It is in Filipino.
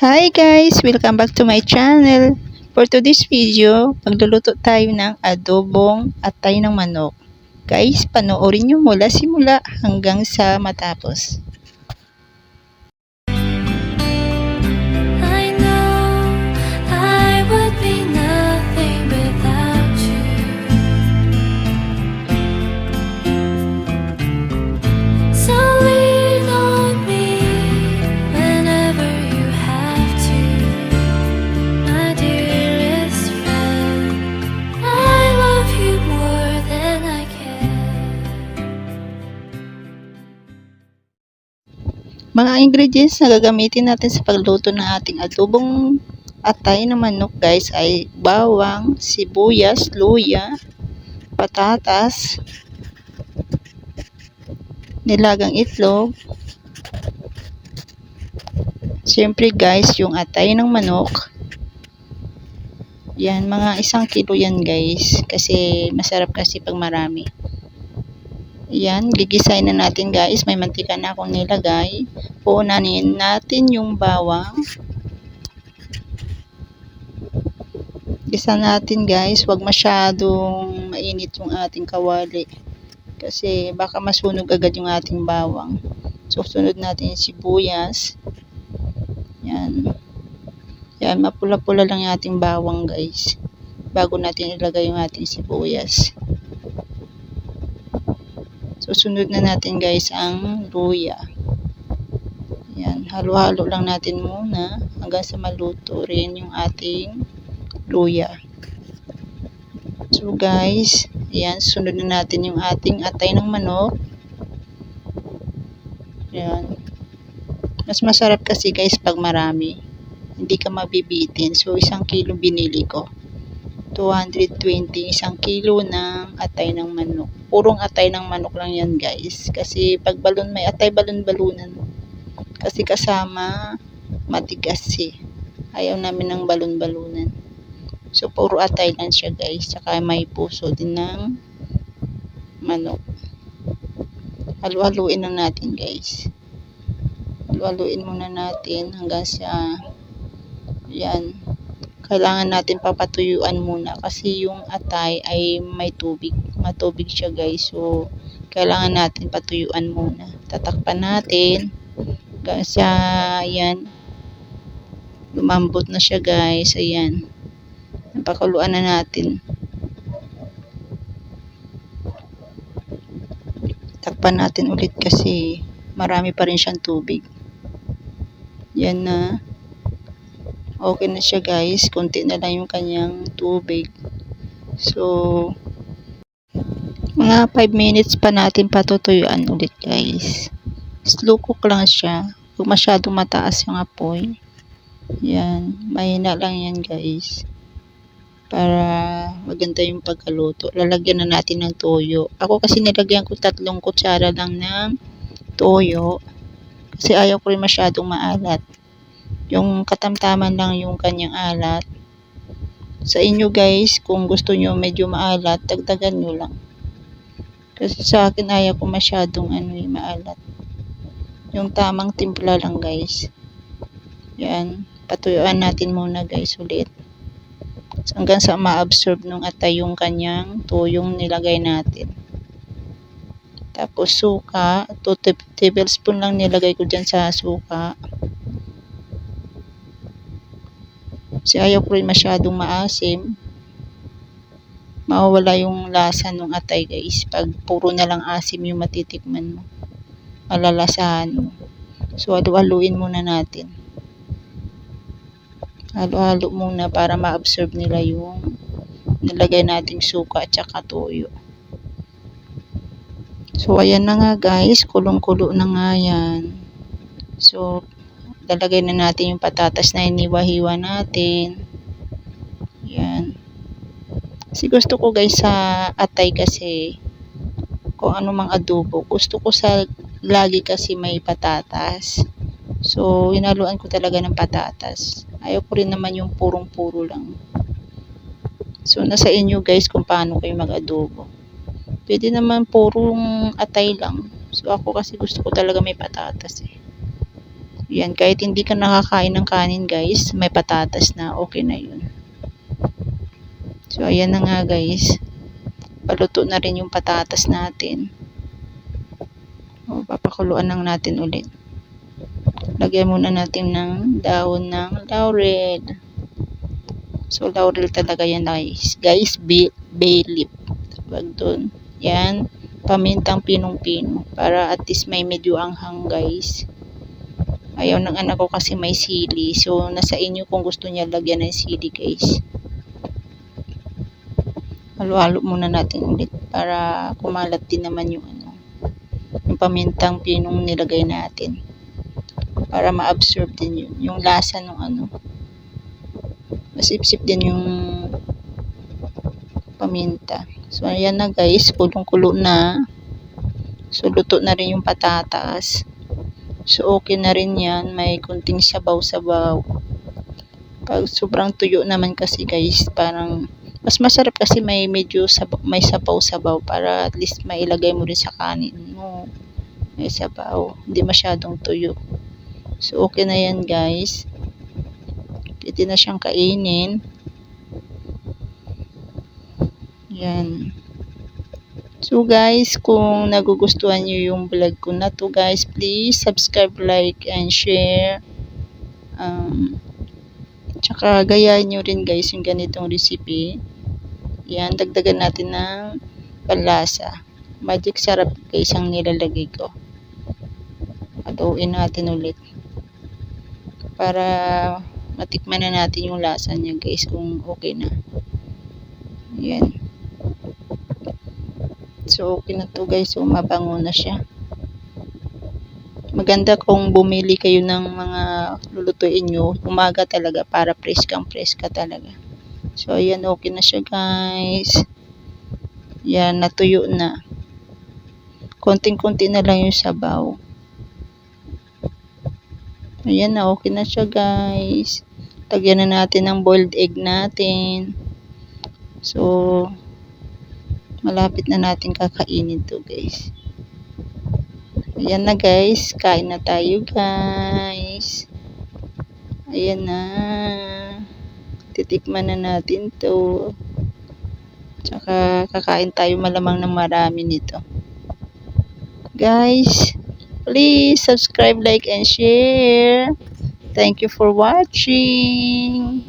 Hi guys! Welcome back to my channel. For today's video, magluluto tayo ng adobong atay ng manok. Guys, panoorin nyo mula simula hanggang sa matapos. Mga ingredients na gagamitin natin sa pagluto ng ating adobong atay ng manok guys ay bawang, sibuyas, luya, patatas, nilagang itlog, Siyempre guys, yung atay ng manok. Yan, mga isang kilo yan guys. Kasi masarap kasi pag marami. Yan, gigisay na natin guys. May mantika na akong nilagay. Puunanin natin yung bawang. Gisa natin guys. Huwag masyadong mainit yung ating kawali. Kasi baka masunog agad yung ating bawang. So, sunod natin yung sibuyas. Yan. Yan, mapula-pula lang yung ating bawang guys. Bago natin ilagay yung ating sibuyas. Susunod na natin guys ang luya. Yan, halo-halo lang natin muna hanggang sa maluto rin yung ating luya. So guys, yan, sunod na natin yung ating atay ng manok. Yan. Mas masarap kasi guys pag marami. Hindi ka mabibitin. So, isang kilo binili ko. 220, isang kilo ng atay ng manok. Purong atay ng manok lang yan guys. Kasi pag balon, may atay balon-balunan. Kasi kasama matigas eh. Ayaw namin ng balon-balunan. So, puro atay lang siya guys. Tsaka may puso din ng manok. Halu-haluin lang natin guys. Halu-haluin muna natin hanggang sa yan. Kailangan natin papatuyuan muna kasi yung atay ay may tubig. Matubig siya guys. So, kailangan natin patuyuan muna. Tatakpan natin. Hanggang sa, yan. Lumambot na siya guys. Ayan. Napakuluan na natin. Takpan natin ulit kasi marami pa rin siyang tubig. Yan na. Okay na siya guys. Kunti na lang yung kanyang tubig. So, mga 5 minutes pa natin patutuyuan ulit guys. Slow cook lang siya. Huwag masyadong mataas yung apoy. Yan. Mahina lang yan guys. Para maganda yung pagkaluto. Lalagyan na natin ng toyo. Ako kasi nilagyan ko tatlong kutsara lang ng toyo. Kasi ayaw ko rin masyadong maalat. Yung katamtaman lang yung kanyang alat. Sa inyo guys, kung gusto nyo medyo maalat, dagdagan nyo lang. Kasi sa akin ayaw ko masyadong ano yung maalat. Yung tamang timpla lang guys. Yan. Patuyuan natin muna guys ulit. Hanggang sa ma-absorb nung atay yung kanyang tuyong nilagay natin. Tapos suka. 2 tablespoon lang nilagay ko dyan sa suka. Kasi ayaw ko rin masyadong maasim. Mawawala yung lasa ng atay guys. Pag puro na lang asim yung matitikman mo. Malalasahan mo. So halu-haluin muna natin. Halo-halo muna para ma-absorb nila yung nilagay nating suka at saka toyo. So ayan na nga guys. Kulong-kulo na nga yan. So lalagay na natin yung patatas na iniwa-hiwa natin. Yan. Kasi gusto ko guys sa atay kasi kung ano mang adobo. Gusto ko sa lagi kasi may patatas. So, hinaluan ko talaga ng patatas. Ayaw ko rin naman yung purong-puro lang. So, nasa inyo guys kung paano kayo mag-adobo. Pwede naman purong atay lang. So, ako kasi gusto ko talaga may patatas eh. Yan, kahit hindi ka nakakain ng kanin guys, may patatas na, okay na yun. So, ayan na nga guys. Paluto na rin yung patatas natin. O, papakuluan lang natin ulit. Lagyan muna natin ng dahon ng laurel. So, laurel talaga yan guys. Guys, bay, leaf. Tawag doon. Yan. Pamintang pinong-pino. Para at least may medyo anghang guys. Ayaw ng anak ko kasi may sili. So, nasa inyo kung gusto niya lagyan ng sili guys. Halo-halo muna natin ulit para kumalat din naman yung ano yung pamintang pinong nilagay natin. Para ma-absorb din yun yung lasa ng ano. Masipsip din yung paminta. So ayan na guys. Kulong-kulo na. So luto na rin yung patatas so okay na rin yan. May kunting sabaw-sabaw. Pag sobrang tuyo naman kasi guys parang mas masarap kasi may medyo sabaw, may sabaw-sabaw para at least mailagay mo rin sa kanin mo. May sabaw. Hindi masyadong tuyo. So okay na yan guys. Pwede na siyang kainin. Yan so guys kung nagugustuhan nyo yung vlog ko na to guys please subscribe like and share um, Tsaka gayahin nyo rin guys yung ganitong recipe. Yan, dagdagan natin ng panlasa. Magic sarap guys ang nilalagay ko. Haluin natin ulit. Para matikman na natin yung lasa niya guys kung okay na. Yan. So okay na to guys. So mabango na siya. Maganda kung bumili kayo ng mga lulutuin nyo. Umaga talaga para preskang preska talaga. So ayan okay na siya guys. Yan natuyo na. Konting konti na lang yung sabaw. Ayan na okay na siya guys. Lagyan na natin ng boiled egg natin. So malapit na natin kakainin to guys Ayan na guys. Kain na tayo guys. Ayan na. Titikman na natin to. Tsaka kakain tayo malamang ng marami nito. Guys, please subscribe, like, and share. Thank you for watching.